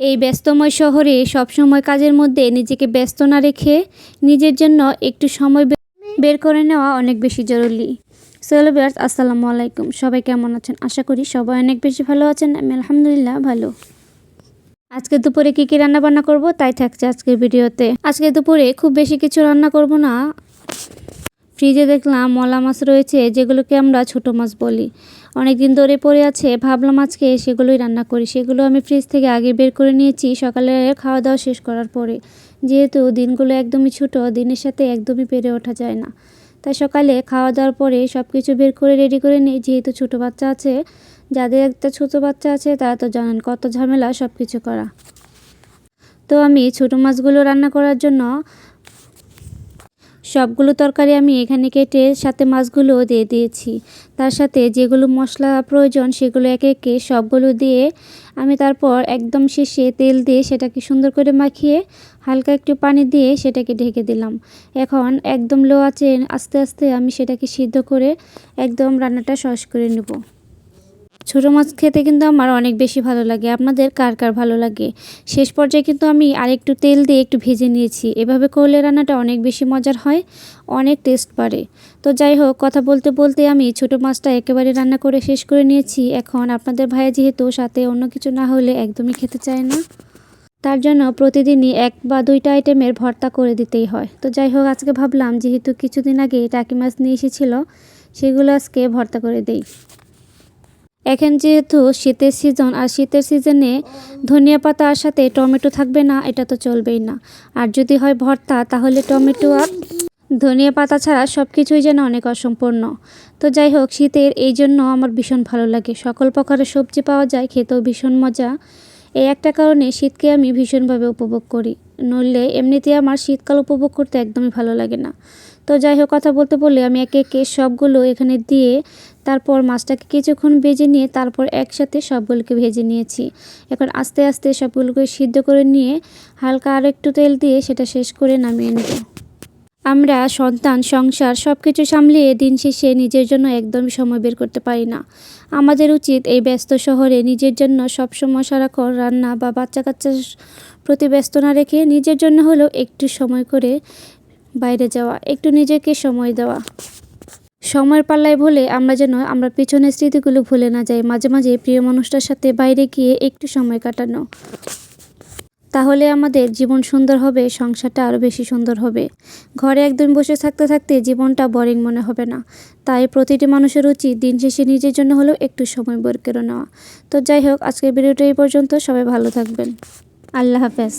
এই ব্যস্তময় শহরে সবসময় কাজের মধ্যে নিজেকে ব্যস্ত না রেখে নিজের জন্য একটু সময় বের করে নেওয়া অনেক বেশি জরুরি। সোহেল বিয়ার্স আসসালামু আলাইকুম। সবাই কেমন আছেন? আশা করি সবাই অনেক বেশি ভালো আছেন, আমি আলহামদুলিল্লাহ ভালো। আজকে দুপুরে কী কী রান্না বান্না করব? তাই থাকছে আজকের ভিডিওতে। আজকে দুপুরে খুব বেশি কিছু রান্না করব না। ফ্রিজে দেখলাম মলা মাছ রয়েছে, যেগুলোকে আমরা ছোট মাছ বলি। অনেক দিন ধরে পড়ে আছে, ভাবলাম আজকে সেগুলোই রান্না করি। সেগুলো আমি ফ্রিজ থেকে আগে বের করে নিয়েছি, সকালে খাওয়া দাওয়া শেষ করার পরে। যেহেতু দিনগুলো একদমই ছোট, দিনের সাথে একদমই পেরে ওঠা যায় না। তাই সকালে খাওয়া দাওয়ার পরে সব কিছু বের করে রেডি করে নিই। যেহেতু ছোট বাচ্চা আছে, যাদের একটা ছোট বাচ্চা আছে, তারা তো জানেন কত ঝামেলা সব কিছু করা। তো আমি ছোট মাছগুলো রান্না করার জন্য সবগুলো তরকারি আমি এখানে কেটে সাথে মাছগুলোও দিয়ে দিয়েছি। তার সাথে যেগুলো মশলা প্রয়োজন সেগুলো একে একে সবগুলো দিয়ে আমি তারপর একদম শেষে তেল দিয়ে সেটাকে সুন্দর করে মাখিয়ে হালকা একটু পানি দিয়ে সেটাকে ঢেকে দিলাম। এখন একদম লো আছে আস্তে আস্তে আমি সেটাকে সিদ্ধ করে একদম রান্নাটা সহজ করে নেব। ছোটো মাছ খেতে কিন্তু আমার অনেক বেশি ভালো লাগে। আপনাদের কার কার ভালো লাগে? শেষ পর্যায়ে কিন্তু আমি আরেকটু তেল দিয়ে একটু ভেজে নিয়েছি। এভাবে করলে রান্নাটা অনেক বেশি মজার হয়, অনেক টেস্ট বাড়ে। তো যাই হোক, কথা বলতে বলতে আমি ছোটো মাছটা একেবারে রান্না করে শেষ করে নিয়েছি। এখন আপনাদের ভাইয়া যেহেতু সাথে অন্য কিছু না হলে একদমই খেতে চায় না। তার জন্য প্রতিদিনই এক বা দুইটা আইটেমের ভর্তা করে দিতেই হয়। তো যাই হোক, আজকে ভাবলাম যেহেতু কিছুদিন আগে টাকি মাছ নিয়ে এসেছিল, সেগুলো আজকে ভর্তা করে দেই। এখন যেহেতু শীতের সিজন আর শীতের সিজনে ধনিয়া পাতার সাথে টমেটো থাকবে না, এটা তো চলবেই না। আর যদি হয় ভর্তা, তাহলে টমেটো আর ধনিয়া পাতা ছাড়া সব কিছুই যেন অনেক অসম্পূর্ণ। তো যাই হোক, শীতের এই জন্য আমার ভীষণ ভালো লাগে। সকল প্রকারের সবজি পাওয়া যায়, খেতেও ভীষণ মজা। এই একটা কারণে শীতকে আমি ভীষণভাবে উপভোগ করি। নইলে এমনিতে আমার শীতকাল উপভোগ করতে একদমই ভালো লাগে না। তো যাই হোক, কথা বলতে বললে আমি একে একে সবগুলো এখানে দিয়ে তারপর মাছটাকে কিছুক্ষণ ভেজে নিয়ে তারপর একসাথে সবগুলোকে ভেজে নিয়েছি। এখন আস্তে আস্তে সবগুলোকে সিদ্ধ করে নিয়ে হালকা আর একটু তেল দিয়ে সেটা শেষ করে নামিয়ে নেব। আমরা সন্তান, সংসার সব কিছু সামলিয়ে দিন শেষে নিজের জন্য একদম সময় বের করতে পারি না। আমাদের উচিত এই ব্যস্ত শহরে নিজের জন্য সবসময় সারাক্ষণ রান্না বা বাচ্চা কাচ্চার প্রতি ব্যস্ত না রেখে নিজের জন্য হলেও একটু সময় করে বাইরে যাওয়া, একটু নিজেকে সময় দেওয়া। সময়ের পাল্লায় ভুলে আমরা যেন আমরা পিছনের স্মৃতিগুলো ভুলে না যাই, মাঝে মাঝে প্রিয় মানুষটার সাথে বাইরে গিয়ে একটু সময় কাটানো। তাহলে আমাদের জীবন সুন্দর হবে, সংসারটা আরও বেশি সুন্দর হবে। ঘরে একদম বসে থাকতে থাকতে জীবনটা বোরিং মনে হবে না। তাই প্রতিটি মানুষের উচিত দিন শেষে নিজের জন্য হলেও একটু সময় বের করে নেওয়া। তো যাই হোক, আজকের ভিডিওটা এই পর্যন্ত। সবাই ভালো থাকবেন। আল্লাহ হাফেজ